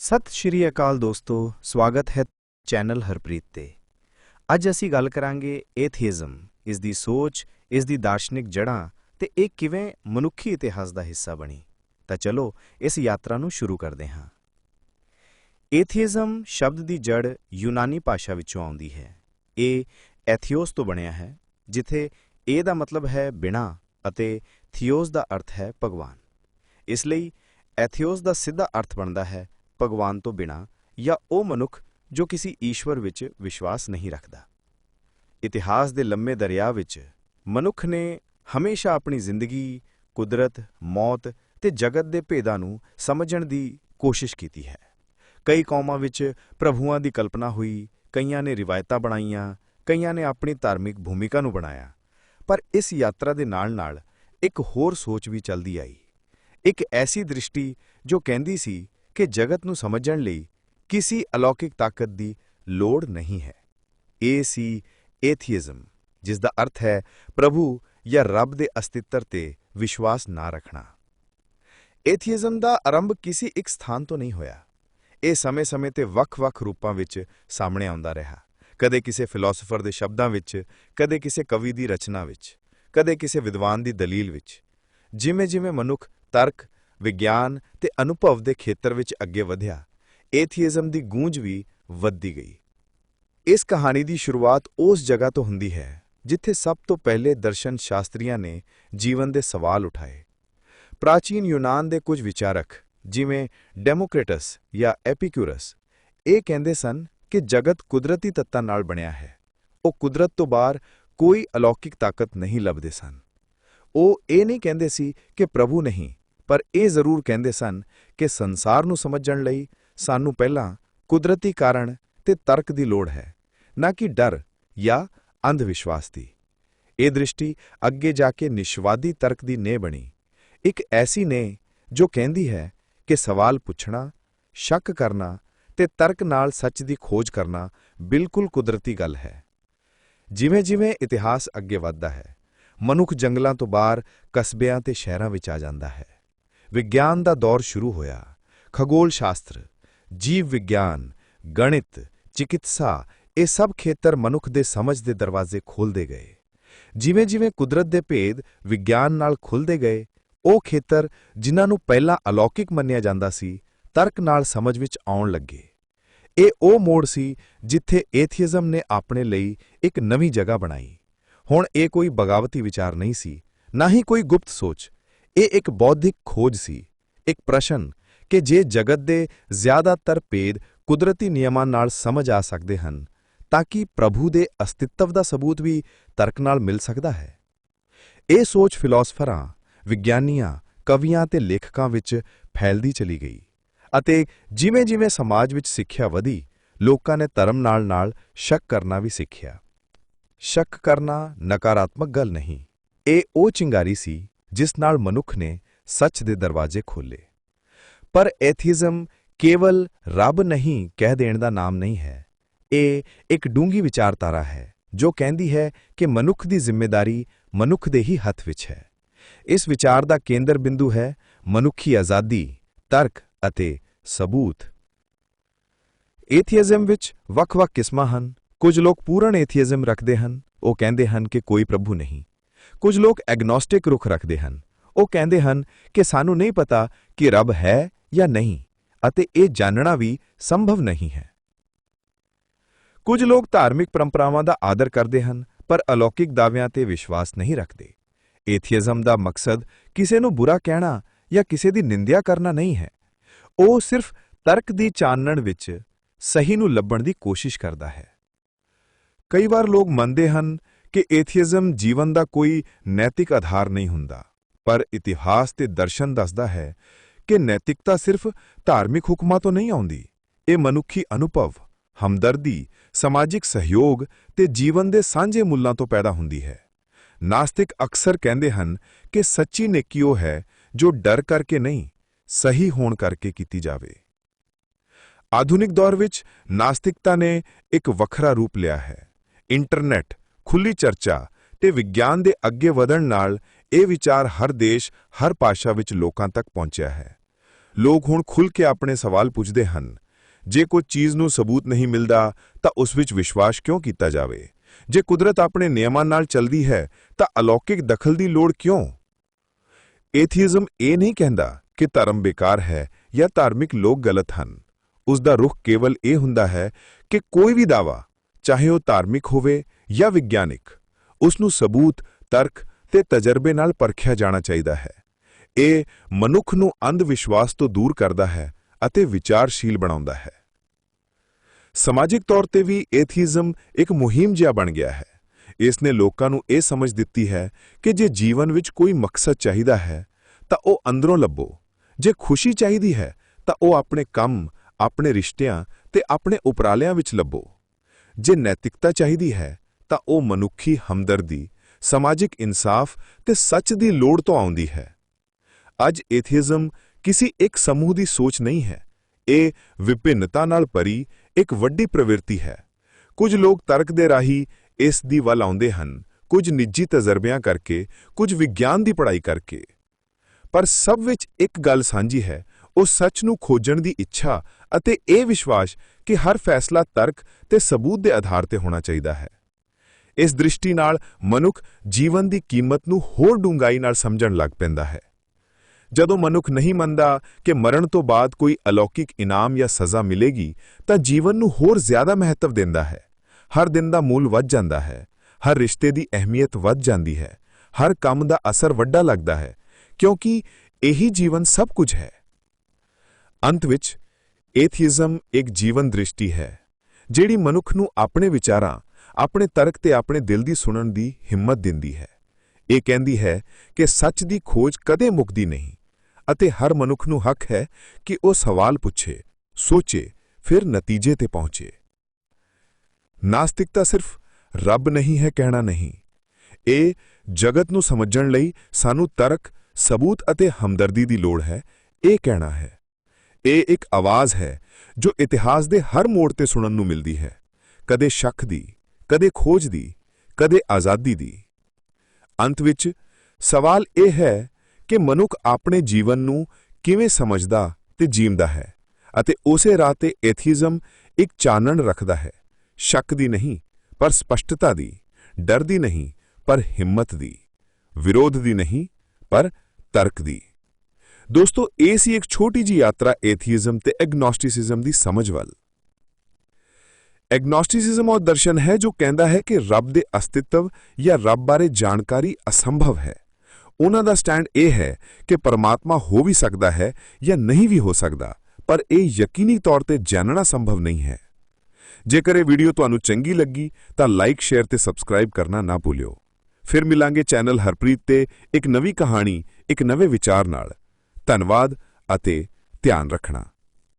ਸਤਿ ਸ਼੍ਰੀ ਅਕਾਲ ਦੋਸਤੋ, ਸਵਾਗਤ ਹੈ ਚੈਨਲ ਹਰਪ੍ਰੀਤ ਤੇ। ਅੱਜ ਅਸੀਂ ਗੱਲ ਕਰਾਂਗੇ ਐਥੀਇਜ਼ਮ ਇਸ ਦੀ ਸੋਚ ਇਸ ਦੀ ਦਾਰਸ਼ਨਿਕ ਜੜ੍ਹਾਂ ਤੇ ਇਹ ਕਿਵੇਂ ਮਨੁੱਖੀ ਇਤਿਹਾਸ ਦਾ ਹਿੱਸਾ ਬਣੀ। ਤਾਂ ਚਲੋ, ਇਸ ਯਾਤਰਾ ਨੂੰ ਸ਼ੁਰੂ ਕਰਦੇ ਹਾਂ। ਐਥੀਇਜ਼ਮ ਸ਼ਬਦ ਦੀ ਜੜ ਯੂਨਾਨੀ ਭਾਸ਼ਾ ਵਿੱਚੋਂ ਆਉਂਦੀ ਹੈ। ਇਹ ਐਥੀਓਸ ਤੋਂ ਬਣਿਆ ਹੈ, ਜਿੱਥੇ ਇਹ ਦਾ ਮਤਲਬ ਹੈ ਬਿਨਾ ਅਤੇ ਥੀਓਸ ਦਾ ਅਰਥ ਹੈ ਭਗਵਾਨ। ਇਸ ਲਈ ਐਥੀਓਸ ਦਾ ਸਿੱਧਾ ਅਰਥ ਬਣਦਾ ਹੈ ਭਗਵਾਨ ਤੋਂ ਬਿਨਾ ਜਾਂ ਉਹ ਮਨੁੱਖ ਜੋ ਕਿਸੇ ਈਸ਼ਵਰ ਵਿੱਚ ਵਿਸ਼ਵਾਸ ਨਹੀਂ ਰੱਖਦਾ। ਇਤਿਹਾਸ ਦੇ ਲੰਮੇ ਦਰਿਆ ਵਿੱਚ ਮਨੁੱਖ ਨੇ ਹਮੇਸ਼ਾ ਆਪਣੀ ਜ਼ਿੰਦਗੀ, ਕੁਦਰਤ, ਮੌਤ ਤੇ ਜਗਤ ਦੇ ਭੇਦਾਂ ਨੂੰ ਸਮਝਣ ਦੀ ਕੋਸ਼ਿਸ਼ ਕੀਤੀ ਹੈ। ਕਈ ਕੌਮਾਂ ਵਿੱਚ ਪ੍ਰਭੂਆਂ ਦੀ ਕਲਪਨਾ ਹੋਈ, ਕਈਆਂ ਨੇ ਰਿਵਾਇਤਾਂ ਬਣਾਈਆਂ, ਕਈਆਂ ਨੇ ਆਪਣੀ ਧਾਰਮਿਕ ਭੂਮਿਕਾ ਨੂੰ ਬਣਾਇਆ। ਪਰ ਇਸ ਯਾਤਰਾ ਦੇ ਨਾਲ-ਨਾਲ ਇੱਕ ਹੋਰ ਸੋਚ ਵੀ ਚੱਲਦੀ ਆਈ। ਇੱਕ ਐਸੀ ਦ੍ਰਿਸ਼ਟੀ ਜੋ ਕਹਿੰਦੀ ਸੀ ਕਿ ਜਗਤ ਨੂੰ ਸਮਝਣ ਲਈ ਕਿਸੇ ਅਲੌਕਿਕ ਤਾਕਤ ਦੀ ਲੋੜ ਨਹੀਂ ਹੈ। ਇਹ ਸੀ ਐਥੀਇਜ਼ਮ ਜਿਸ ਦਾ ਅਰਥ ਹੈ ਪ੍ਰਭੂ ਜਾਂ ਰੱਬ ਦੇ ਅਸਤਿੱਤਰ ਤੇ ਵਿਸ਼ਵਾਸ ਨਾ ਰੱਖਣਾ। ਐਥੀਇਜ਼ਮ ਦਾ ਆਰੰਭ ਕਿਸੇ ਇੱਕ ਸਥਾਨ ਤੋਂ ਨਹੀਂ ਹੋਇਆ। ਇਹ ਸਮੇਂ-ਸਮੇਂ ਤੇ ਵੱਖ-ਵੱਖ ਰੂਪਾਂ ਵਿੱਚ ਸਾਹਮਣੇ ਆਉਂਦਾ ਰਿਹਾ। ਕਦੇ ਕਿਸੇ ਫਿਲਾਸਫਰ ਦੇ ਸ਼ਬਦਾਂ ਵਿੱਚ, ਕਦੇ ਕਿਸੇ ਕਵੀ ਦੀ ਰਚਨਾ ਵਿੱਚ, ਕਦੇ ਕਿਸੇ ਵਿਦਵਾਨ ਦੀ ਦਲੀਲ ਵਿੱਚ। ਜਿਵੇਂ-ਜਿਵੇਂ ਮਨੁੱਖ ਤਰਕ ਵਿਗਿਆਨ ਤੇ ਅਨੁਭਵ ਦੇ ਖੇਤਰ ਵਿੱਚ ਅੱਗੇ ਵਧਿਆ ਐਥੀਇਜ਼ਮ ਦੀ ਗੂੰਜ ਵੀ ਵੱਧਦੀ ਗਈ। ਇਸ ਕਹਾਣੀ ਦੀ ਸ਼ੁਰੂਆਤ ਉਸ ਜਗ੍ਹਾ ਤੋਂ ਹੁੰਦੀ ਹੈ, ਜਿੱਥੇ ਸਭ ਤੋਂ ਪਹਿਲੇ ਦਰਸ਼ਨ ਸ਼ਾਸਤਰੀਆਂ ਨੇ ਜੀਵਨ ਦੇ ਸਵਾਲ ਉਠਾਏ। ਪ੍ਰਾਚੀਨ ਯੂਨਾਨ ਦੇ ਕੁਝ ਵਿਚਾਰਕ, ਜਿਵੇਂ ਡੈਮੋਕ੍ਰੇਟਸ ਜਾਂ ਐਪੀਕਿਊਰਸ ਇਹ ਕਹਿੰਦੇ ਸਨ ਕਿ ਜਗਤ ਕੁਦਰਤੀ ਤੱਤਾਂ ਨਾਲ ਬਣਿਆ ਹੈ। ਉਹ ਕੁਦਰਤ ਤੋਂ ਬਾਹਰ ਕੋਈ ਅਲੌਕਿਕ ਤਾਕਤ ਨਹੀਂ ਲੱਭਦੇ ਸਨ। ਉਹ ਇਹ ਨਹੀਂ ਕਹਿੰਦੇ ਸੀ ਕਿ ਪ੍ਰਭੂ ਨਹੀਂ ਪਰ ਇਹ ਜ਼ਰੂਰ ਕਹਿੰਦੇ ਸਨ ਕਿ ਸੰਸਾਰ ਨੂੰ ਸਮਝਣ ਲਈ ਸਾਨੂੰ ਪਹਿਲਾਂ ਕੁਦਰਤੀ ਕਾਰਨ ਤੇ ਤਰਕ ਦੀ ਲੋੜ ਹੈ, ਨਾ ਕਿ ਡਰ ਜਾਂ ਅੰਧ ਵਿਸ਼ਵਾਸ ਦੀ। ਇਹ ਦ੍ਰਿਸ਼ਟੀ ਅੱਗੇ ਜਾ ਕੇ ਨਿਸ਼ਵਾਦੀ ਤਰਕ ਦੀ ਨੇ ਬਣੀ। ਇੱਕ ਐਸੀ ਨੇ ਜੋ ਕਹਿੰਦੀ ਹੈ ਕਿ ਸਵਾਲ ਪੁੱਛਣਾ, ਸ਼ੱਕ ਕਰਨਾ ਤੇ ਤਰਕ ਨਾਲ ਸੱਚ ਦੀ ਖੋਜ ਕਰਨਾ ਬਿਲਕੁਲ ਕੁਦਰਤੀ ਗੱਲ ਹੈ। ਜਿਵੇਂ-ਜਿਵੇਂ ਇਤਿਹਾਸ ਅੱਗੇ ਵੱਧਦਾ ਹੈ, ਮਨੁੱਖ ਜੰਗਲਾਂ ਤੋਂ ਬਾਹਰ ਕਸਬਿਆਂ ਤੇ ਸ਼ਹਿਰਾਂ ਵਿੱਚ ਆ ਜਾਂਦਾ ਹੈ। ਵਿਗਿਆਨ ਦਾ ਦੌਰ ਸ਼ੁਰੂ ਹੋਇਆ। ਖਗੋਲ ਸ਼ਾਸਤਰ, ਜੀਵ ਵਿਗਿਆਨ, ਗਣਿਤ, ਚਿਕਿਤਸਾ, ਇਹ ਸਭ ਖੇਤਰ ਮਨੁੱਖ ਦੇ ਸਮਝ ਦੇ ਦਰਵਾਜ਼ੇ ਖੋਲਦੇ ਗਏ। ਜਿਵੇਂ-ਜਿਵੇਂ ਕੁਦਰਤ ਦੇ ਭੇਦ ਵਿਗਿਆਨ ਨਾਲ ਖੁੱਲਦੇ ਗਏ, ਉਹ ਖੇਤਰ ਜਿਨ੍ਹਾਂ ਨੂੰ ਪਹਿਲਾਂ ਅਲੌਕਿਕ ਮੰਨਿਆ ਜਾਂਦਾ ਸੀ, ਤਰਕ ਨਾਲ ਸਮਝ ਵਿੱਚ ਆਉਣ ਲੱਗੇ। ਇਹ ਉਹ ਮੋੜ ਸੀ ਜਿੱਥੇ ਐਥੀਇਜ਼ਮ ਨੇ ਆਪਣੇ ਲਈ ਇੱਕ ਨਵੀਂ ਜਗ੍ਹਾ ਬਣਾਈ। ਹੁਣ ਇਹ ਕੋਈ ਬਗਾਵਤੀ ਵਿਚਾਰ ਨਹੀਂ ਸੀ, ਨਾ ਹੀ ਕੋਈ ਗੁਪਤ ਸੋਚ। ਇਹ ਇੱਕ ਬੌਧਿਕ ਖੋਜ ਸੀ, ਇੱਕ ਪ੍ਰਸ਼ਨ ਕਿ ਜੇ ਜਗਤ ਦੇ ਜ਼ਿਆਦਾਤਰ ਭੇਦ ਕੁਦਰਤੀ ਨਿਯਮਾਂ ਨਾਲ ਸਮਝ ਆ ਸਕਦੇ ਹਨ, ਤਾਂ ਕਿ ਪ੍ਰਭੂ ਦੇ ਅਸਤਿੱਤਵ ਦਾ ਸਬੂਤ ਵੀ ਤਰਕ ਨਾਲ ਮਿਲ ਸਕਦਾ ਹੈ? ਇਹ ਸੋਚ ਫਿਲਾਸਫਰਾਂ, ਵਿਗਿਆਨੀਆਂ, ਕਵੀਆਂ ਤੇ ਲੇਖਕਾਂ ਵਿੱਚ ਫੈਲਦੀ ਚਲੀ ਗਈ ਅਤੇ ਜਿਵੇਂ-ਜਿਵੇਂ ਸਮਾਜ ਵਿੱਚ ਸਿੱਖਿਆ ਵਧੀ, ਲੋਕਾਂ ਨੇ ਧਰਮ ਨਾਲ-ਨਾਲ ਸ਼ੱਕ ਕਰਨਾ ਵੀ ਸਿੱਖਿਆ। ਸ਼ੱਕ ਕਰਨਾ ਨਕਾਰਾਤਮਕ ਗੱਲ ਨਹੀਂ, ਇਹ ਉਹ ਚਿੰਗਾਰੀ ਸੀ ਜਿਸ ਨਾਲ ਮਨੁੱਖ ਨੇ ਸੱਚ ਦੇ ਦਰਵਾਜ਼ੇ ਖੋਲੇ ਪਰ ਐਥੀਜ਼ਮ ਕੇਵਲ ਰੱਬ ਨਹੀਂ ਕਹਿ ਦੇਣ ਦਾ ਨਾਮ ਨਹੀਂ ਹੈ। ਇਹ ਇੱਕ ਡੂੰਗੀ ਵਿਚਾਰਧਾਰਾ ਹੈ, ਜੋ ਕਹਿੰਦੀ ਹੈ ਕਿ ਮਨੁੱਖ ਦੀ ਜ਼ਿੰਮੇਵਾਰੀ ਮਨੁੱਖ ਦੇ ਹੀ ਹੱਥ ਵਿੱਚ ਹੈ। ਇਸ ਵਿਚਾਰ ਦਾ ਕੇਂਦਰ ਬਿੰਦੂ ਹੈ ਮਨੁੱਖੀ ਆਜ਼ਾਦੀ, ਤਰਕ ਅਤੇ ਸਬੂਤ। ਐਥੀਇਜ਼ਮ ਵਿੱਚ ਵੱਖ-ਵੱਖ ਕਿਸਮਾਂ ਹਨ। ਕੁਝ ਲੋਕ ਪੂਰਨ ਐਥੀਇਜ਼ਮ ਰੱਖਦੇ ਹਨ। ਉਹ ਕਹਿੰਦੇ ਹਨ ਕਿ ਕੋਈ ਪ੍ਰਭੂ ਨਹੀਂ। ਕੁਝ ਲੋਕ ਐਗਨੋਸਟਿਕ ਰੁਖ ਰੱਖਦੇ ਹਨ। ਉਹ ਕਹਿੰਦੇ ਹਨ ਕਿ ਸਾਨੂੰ ਨਹੀਂ ਪਤਾ ਕਿ ਰੱਬ ਹੈ ਜਾਂ ਨਹੀਂ ਅਤੇ ਇਹ ਜਾਣਨਾ ਵੀ ਸੰਭਵ ਨਹੀਂ ਹੈ। ਕੁਝ ਲੋਕ ਧਾਰਮਿਕ ਪਰੰਪਰਾਵਾਂ ਦਾ ਆਦਰ ਕਰਦੇ ਹਨ, ਪਰ ਅਲੌਕਿਕ ਦਾਅਵਿਆਂ ਤੇ ਵਿਸ਼ਵਾਸ ਨਹੀਂ ਰੱਖਦੇ। ਐਥੀਇਜ਼ਮ ਦਾ ਮਕਸਦ ਕਿਸੇ ਨੂੰ ਬੁਰਾ ਕਹਿਣਾ ਜਾਂ ਕਿਸੇ ਦੀ ਨਿੰਦਿਆ ਕਰਨਾ ਨਹੀਂ ਹੈ। ਉਹ ਸਿਰਫ ਤਰਕ ਦੀ ਚਾਨਣ ਵਿੱਚ ਸਹੀ ਨੂੰ ਲੱਭਣ ਦੀ ਕੋਸ਼ਿਸ਼ ਕਰਦਾ ਹੈ। ਕਈ ਵਾਰ ਲੋਕ ਮੰਨਦੇ ਹਨ ਕਿ ਐਥੀਇਜ਼ਮ ਜੀਵਨ ਦਾ ਕੋਈ ਨੈਤਿਕ ਆਧਾਰ ਨਹੀਂ ਹੁੰਦਾ। ਪਰ ਇਤਿਹਾਸ ਤੇ ਦਰਸ਼ਨ ਦੱਸਦਾ ਹੈ ਕਿ ਨੈਤਿਕਤਾ ਸਿਰਫ ਧਾਰਮਿਕ ਹੁਕਮਾਂ ਤੋਂ ਨਹੀਂ ਆਉਂਦੀ। ਇਹ ਮਨੁੱਖੀ ਅਨੁਭਵ, ਹਮਦਰਦੀ, ਸਮਾਜਿਕ ਸਹਿਯੋਗ ਤੇ ਜੀਵਨ ਦੇ ਸਾਂਝੇ ਮੁੱਲਾਂ ਤੋਂ ਪੈਦਾ ਹੁੰਦੀ ਹੈ। ਨਾਸਤਿਕ ਅਕਸਰ ਕਹਿੰਦੇ ਹਨ ਕਿ ਸੱਚੀ ਨੇਕੀ ਉਹ ਹੈ ਜੋ ਡਰ ਕਰਕੇ ਨਹੀਂ, ਸਹੀ ਹੋਣ ਕਰਕੇ ਕੀਤੀ ਜਾਵੇ। ਆਧੁਨਿਕ ਦੌਰ ਵਿੱਚ ਨਾਸਤਿਕਤਾ ਨੇ ਇੱਕ ਵੱਖਰਾ ਰੂਪ ਲਿਆ ਹੈ। ਇੰਟਰਨੈਟ ਖੁੱਲੀ ਚਰਚਾ ਤੇ ਵਿਗਿਆਨ ਦੇ ਅੱਗੇ ਵਧਣ ਨਾਲ ਇਹ ਵਿਚਾਰ ਹਰ ਦੇਸ਼, ਹਰ ਭਾਸ਼ਾ ਵਿੱਚ ਲੋਕਾਂ ਤੱਕ ਪਹੁੰਚਿਆ ਹੈ। ਲੋਕ ਹੁਣ ਖੁੱਲ ਕੇ ਆਪਣੇ ਸਵਾਲ ਪੁੱਛਦੇ ਹਨ, ਜੇ ਕੋਈ ਚੀਜ਼ ਨੂੰ ਸਬੂਤ ਨਹੀਂ ਮਿਲਦਾ, ਤਾਂ ਉਸ ਵਿੱਚ ਵਿਸ਼ਵਾਸ ਕਿਉਂ ਕੀਤਾ ਜਾਵੇ? ਜੇ ਕੁਦਰਤ ਆਪਣੇ ਨਿਯਮਾਂ ਨਾਲ ਚੱਲਦੀ ਹੈ, ਤਾਂ ਅਲੌਕਿਕ ਦਖਲ ਦੀ ਲੋੜ ਕਿਉਂ? ਏਥੀਜ਼ਮ ਇਹ ਨਹੀਂ ਕਹਿੰਦਾ ਕਿ ਧਰਮ ਬੇਕਾਰ ਹੈ ਜਾਂ ਧਾਰਮਿਕ ਲੋਕ ਗਲਤ ਹਨ। ਉਸ ਦਾ ਰੁਖ ਕੇਵਲ ਇਹ ਹੁੰਦਾ ਹੈ ਕਿ ਕੋਈ ਵੀ ਦਾਵਾ ਚਾਹੇ ਉਹ ਧਾਰਮਿਕ ਹੋਵੇ ਜਾਂ ਵਿਗਿਆਨਿਕ ਉਸ ਨੂੰ ਸਬੂਤ, ਤਰਕ ਤੇ ਤਜਰਬੇ ਨਾਲ ਪਰਖਿਆ ਜਾਣਾ ਚਾਹੀਦਾ ਹੈ। ਇਹ ਮਨੁੱਖ ਨੂੰ ਅੰਧ ਵਿਸ਼ਵਾਸ ਤੋਂ ਦੂਰ ਕਰਦਾ ਹੈ ਅਤੇ ਵਿਚਾਰਸ਼ੀਲ ਬਣਾਉਂਦਾ ਹੈ। ਸਮਾਜਿਕ ਤੌਰ ਤੇ ਵੀ ਏਥੀਜ਼ਮ ਇੱਕ ਮੁਹਿੰਮ ਜਿਹਾ ਬਣ ਗਿਆ ਹੈ। ਇਸ ਨੇ ਲੋਕਾਂ ਨੂੰ ਇਹ ਸਮਝ ਦਿੱਤੀ ਹੈ ਕਿ ਜੇ ਜੀਵਨ ਵਿੱਚ ਕੋਈ ਮਕਸਦ ਚਾਹੀਦਾ ਹੈ, ਤਾਂ ਉਹ ਅੰਦਰੋਂ ਲੱਭੋ। ਜੇ ਖੁਸ਼ੀ ਚਾਹੀਦੀ ਹੈ, ਤਾਂ ਉਹ ਆਪਣੇ ਕੰਮ, ਆਪਣੇ ਰਿਸ਼ਤਿਆਂ ਤੇ ਆਪਣੇ ਉਪਰਾਲਿਆਂ ਵਿੱਚ ਲੱਭੋ। ਜੇ ਨੈਤਿਕਤਾ ਚਾਹੀਦੀ ਹੈ ਤਾਂ ਉਹ ਮਨੁੱਖੀ ਹਮਦਰਦੀ, ਸਮਾਜਿਕ ਇਨਸਾਫ ਤੇ ਸੱਚ ਦੀ ਲੋੜ ਤੋਂ ਆਉਂਦੀ ਹੈ। ਅੱਜ ਏਥੀਜ਼ਮ ਕਿਸੇ ਇੱਕ ਸਮੂਹ ਦੀ ਸੋਚ ਨਹੀਂ ਹੈ। ਇਹ ਵਿਭਿੰਨਤਾ ਨਾਲ ਭਰੀ ਇੱਕ ਵੱਡੀ ਪ੍ਰਵਿਰਤੀ ਹੈ। ਕੁਝ ਲੋਕ ਤਰਕ ਦੇ ਰਾਹੀਂ ਇਸ ਦੀ ਵੱਲ ਆਉਂਦੇ ਹਨ, ਕੁਝ ਨਿੱਜੀ ਤਜਰਬਿਆਂ ਕਰਕੇ, ਕੁਝ ਵਿਗਿਆਨ ਦੀ ਪੜ੍ਹਾਈ ਕਰਕੇ। ਪਰ ਸਭ ਵਿੱਚ ਇੱਕ ਗੱਲ ਸਾਂਝੀ ਹੈ, ਉਹ ਸੱਚ ਨੂੰ ਖੋਜਣ ਦੀ ਇੱਛਾ ਅਤੇ ਇਹ ਵਿਸ਼ਵਾਸ ਕਿ ਹਰ ਫੈਸਲਾ ਤਰਕ ਤੇ ਸਬੂਤ ਦੇ ਆਧਾਰ ਤੇ ਹੋਣਾ ਚਾਹੀਦਾ ਹੈ। ਇਸ ਦ੍ਰਿਸ਼ਟੀ ਨਾਲ ਮਨੁੱਖ ਜੀਵਨ ਦੀ ਕੀਮਤ ਨੂੰ ਹੋਰ ਡੂੰਘਾਈ ਨਾਲ ਸਮਝਣ ਲੱਗ ਪੈਂਦਾ ਹੈ। ਜਦੋਂ ਮਨੁੱਖ ਨਹੀਂ ਮੰਨਦਾ ਕਿ ਮਰਨ ਤੋਂ ਬਾਅਦ ਕੋਈ ਅਲੌਕਿਕ ਇਨਾਮ ਜਾਂ ਸਜ਼ਾ ਮਿਲੇਗੀ, ਤਾਂ ਜੀਵਨ ਨੂੰ ਹੋਰ ਜ਼ਿਆਦਾ ਮਹੱਤਵ ਦਿੰਦਾ ਹੈ। ਹਰ ਦਿਨ ਦਾ ਮੁੱਲ ਵੱਧ ਜਾਂਦਾ ਹੈ, ਹਰ ਰਿਸ਼ਤੇ ਦੀ ਅਹਿਮੀਅਤ ਵੱਧ ਜਾਂਦੀ ਹੈ, ਹਰ ਕੰਮ ਦਾ ਅਸਰ ਵੱਡਾ ਲੱਗਦਾ ਹੈ, ਕਿਉਂਕਿ ਇਹੀ ਜੀਵਨ ਸਭ ਕੁਝ ਹੈ। ਅੰਤ ਵਿੱਚ ਏਥੀਜ਼ਮ ਇੱਕ ਜੀਵਨ ਦ੍ਰਿਸ਼ਟੀ ਹੈ, ਜਿਹੜੀ ਮਨੁੱਖ ਨੂੰ ਆਪਣੇ ਵਿਚਾਰਾਂ ਆਪਣੇ ਤਰਕ ਤੇ ਆਪਣੇ ਦਿਲ ਦੀ ਸੁਣਨ ਦੀ ਹਿੰਮਤ ਦਿੰਦੀ ਹੈ। ਇਹ ਕਹਿੰਦੀ ਹੈ ਕਿ ਸੱਚ ਦੀ ਖੋਜ ਕਦੇ ਮੁੱਕਦੀ ਨਹੀਂ ਅਤੇ ਹਰ ਮਨੁੱਖ ਨੂੰ ਹੱਕ ਹੈ ਕਿ ਉਹ ਸਵਾਲ ਪੁੱਛੇ, ਸੋਚੇ, ਫਿਰ ਨਤੀਜੇ ਤੇ ਪਹੁੰਚੇ। ਨਾਸਤਿਕਤਾ ਸਿਰਫ ਰੱਬ ਨਹੀਂ ਹੈ ਕਹਿਣਾ ਨਹੀਂ। ਇਹ ਜਗਤ ਨੂੰ ਸਮਝਣ ਲਈ ਸਾਨੂੰ ਤਰਕ, ਸਬੂਤ ਅਤੇ ਹਮਦਰਦੀ ਦੀ ਲੋੜ ਹੈ, ਇਹ ਕਹਿਣਾ ਹੈ। ਇਹ ਇੱਕ ਆਵਾਜ਼ ਹੈ ਜੋ ਇਤਿਹਾਸ ਦੇ ਹਰ ਮੋੜ ਤੇ ਸੁਣਨ ਨੂੰ ਮਿਲਦੀ ਹੈ। ਕਦੇ ਸ਼ੱਕ ਦੀ ਕਦੇ ਖੋਜ ਦੀ, ਕਦੇ ਆਜ਼ਾਦੀ ਦੀ। ਅੰਤ ਵਿੱਚ ਸਵਾਲ ਇਹ ਹੈ ਕਿ ਮਨੁੱਖ ਆਪਣੇ ਜੀਵਨ ਨੂੰ ਕਿਵੇਂ ਸਮਝਦਾ ਤੇ ਜੀਵਦਾ ਹੈ ਅਤੇ ਉਸੇ ਰਾਹ ਤੇ ਐਥੀਜ਼ਮ ਇੱਕ ਚਾਨਣ ਰੱਖਦਾ ਹੈ। ਸ਼ੱਕ ਦੀ ਨਹੀਂ, ਪਰ ਸਪਸ਼ਟਤਾ ਦੀ, ਡਰ ਦੀ ਨਹੀਂ, ਪਰ ਹਿੰਮਤ ਦੀ। ਵਿਰੋਧ ਦੀ ਨਹੀਂ, ਪਰ ਤਰਕ ਦੀ। ਦੋਸਤੋ, ਇਹ ਸੀ ਇੱਕ ਛੋਟੀ ਜੀ ਯਾਤਰਾ ਐਥੀਜ਼ਮ ਤੇ ਐਗਨੋਸਟਿਸਿਜ਼ਮ ਦੀ ਸਮਝ ਵੱਲ। ਐਗਨੋਸਟਿਸਿਜ਼ਮ ਉਹ ਦਰਸ਼ਨ ਹੈ ਜੋ ਕਹਿੰਦਾ ਹੈ ਕਿ ਰੱਬ ਦੇ ਅਸਤਿਤਵ ਜਾਂ ਰੱਬ ਬਾਰੇ ਜਾਣਕਾਰੀ ਅਸੰਭਵ ਹੈ। ਉਹਨਾਂ ਦਾ ਸਟੈਂਡ ਇਹ ਹੈ ਕਿ ਪਰਮਾਤਮਾ ਹੋ ਵੀ ਸਕਦਾ ਹੈ ਜਾਂ ਨਹੀਂ ਵੀ ਹੋ ਸਕਦਾ, ਪਰ ਇਹ ਯਕੀਨੀ ਤੌਰ ਤੇ ਜਾਣਨਾ ਸੰਭਵ ਨਹੀਂ ਹੈ। ਜੇਕਰ ਇਹ ਵੀਡੀਓ ਤੁਹਾਨੂੰ ਚੰਗੀ ਲੱਗੀ, ਤਾਂ ਲਾਈਕ, ਸ਼ੇਅਰ ਤੇ ਸਬਸਕ੍ਰਾਈਬ ਕਰਨਾ ਨਾ ਭੁੱਲਿਓ। ਫਿਰ ਮਿਲਾਂਗੇ ਚੈਨਲ ਹਰਪ੍ਰੀਤ ਤੇ ਇੱਕ ਨਵੀਂ ਕਹਾਣੀ, ਇੱਕ ਨਵੇਂ ਵਿਚਾਰ ਨਾਲ। ਧੰਨਵਾਦ ਅਤੇ ਧਿਆਨ ਰੱਖਣਾ।